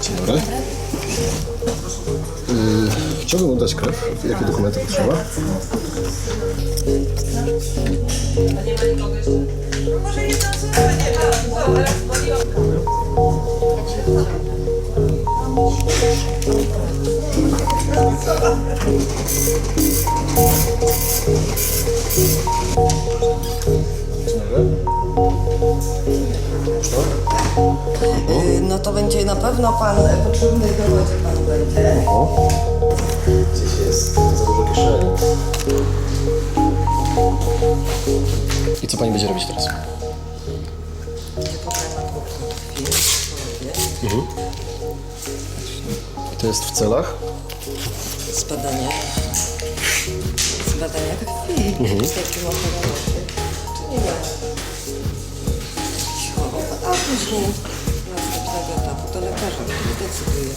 Dzień dobry. Yy, chciałbym oddać krew. Jakie dokumenty potrzeba? Y, No to będzie na pewno pan potrzebny w dowodzie pan będzie. Gdzieś jest za dużo kieszeni. I co pani będzie robić teraz? I to jest w celach? Zbadania. Zbadania krwi. Mhm. Z. Czy nie ma? Później następnego etapu to lekarza, decyduje.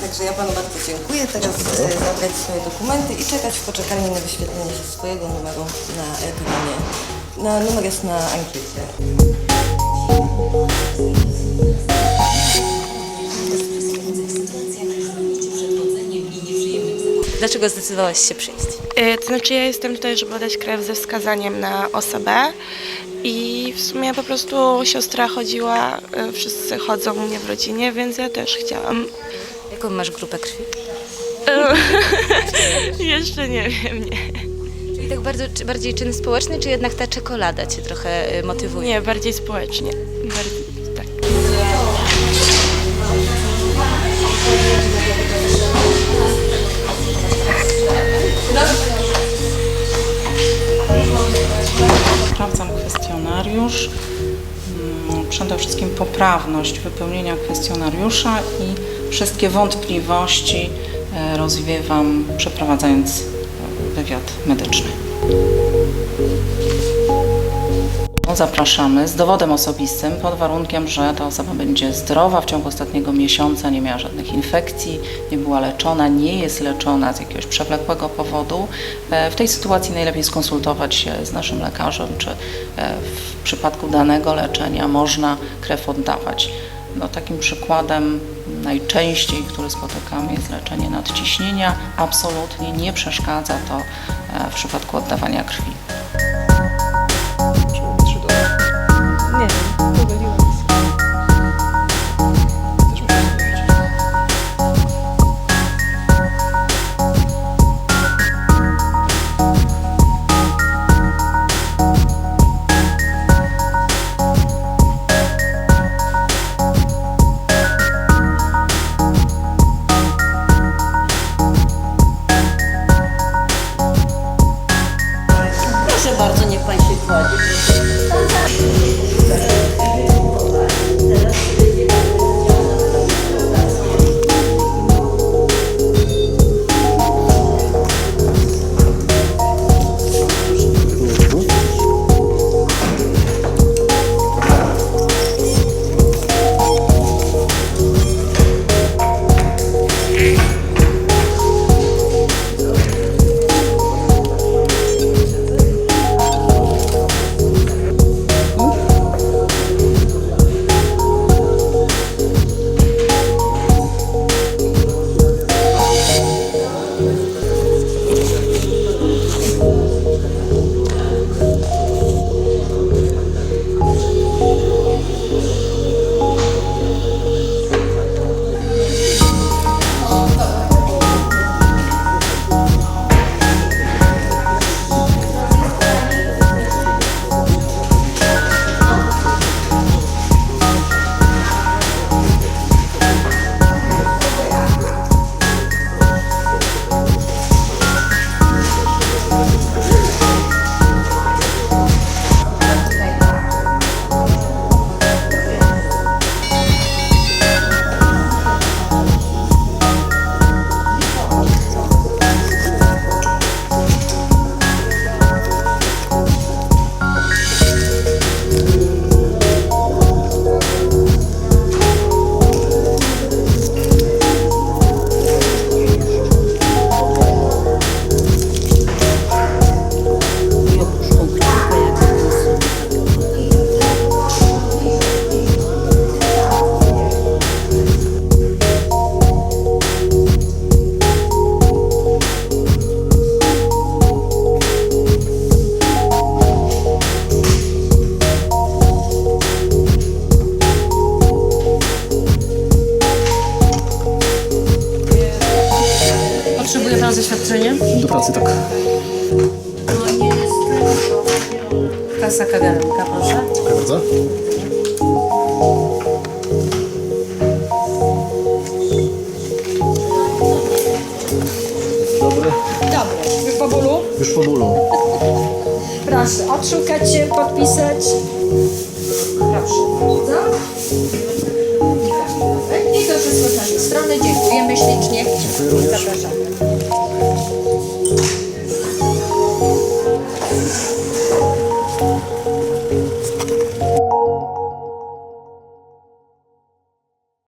Także ja panu bardzo dziękuję. Teraz e, zabrać swoje dokumenty i czekać w poczekalni na wyświetlenie się swojego numeru na ekranie. Na, numer jest na ankiecie. Dlaczego zdecydowałaś się przyjść? Y, To znaczy ja jestem tutaj, żeby oddać krew ze wskazaniem na osobę i w sumie po prostu siostra chodziła, y, wszyscy chodzą u mnie w rodzinie, więc ja też chciałam. Jaką masz grupę krwi? Jeszcze nie wiem, nie. Czyli tak bardzo, czy bardziej czyn społeczny, czy jednak ta czekolada cię trochę y, motywuje? Nie, bardziej społecznie. Bardziej, tak. Przede wszystkim poprawność wypełnienia kwestionariusza i wszystkie wątpliwości e, rozwiewam przeprowadzając e, wywiad medyczny. Zapraszamy z dowodem osobistym pod warunkiem, że ta osoba będzie zdrowa w ciągu ostatniego miesiąca, nie miała żadnych infekcji, nie była leczona, nie jest leczona z jakiegoś przewlekłego powodu. E, W tej sytuacji najlepiej skonsultować się z naszym lekarzem, czy e, w przypadku danego leczenia można krew oddawać. No, takim przykładem najczęściej, który spotykamy jest leczenie nadciśnienia. Absolutnie nie przeszkadza to e, w przypadku oddawania krwi. Pracy tak. Kasa kawiarenka, proszę. Dziękuję bardzo. Dobry. Dobry, już po bólu? Już po bólu. Proszę, odszukać się, podpisać. Proszę bardzo. I to wszystko z naszej strony. Dziękujemy ślicznie. Dziękuję również. Zapraszamy.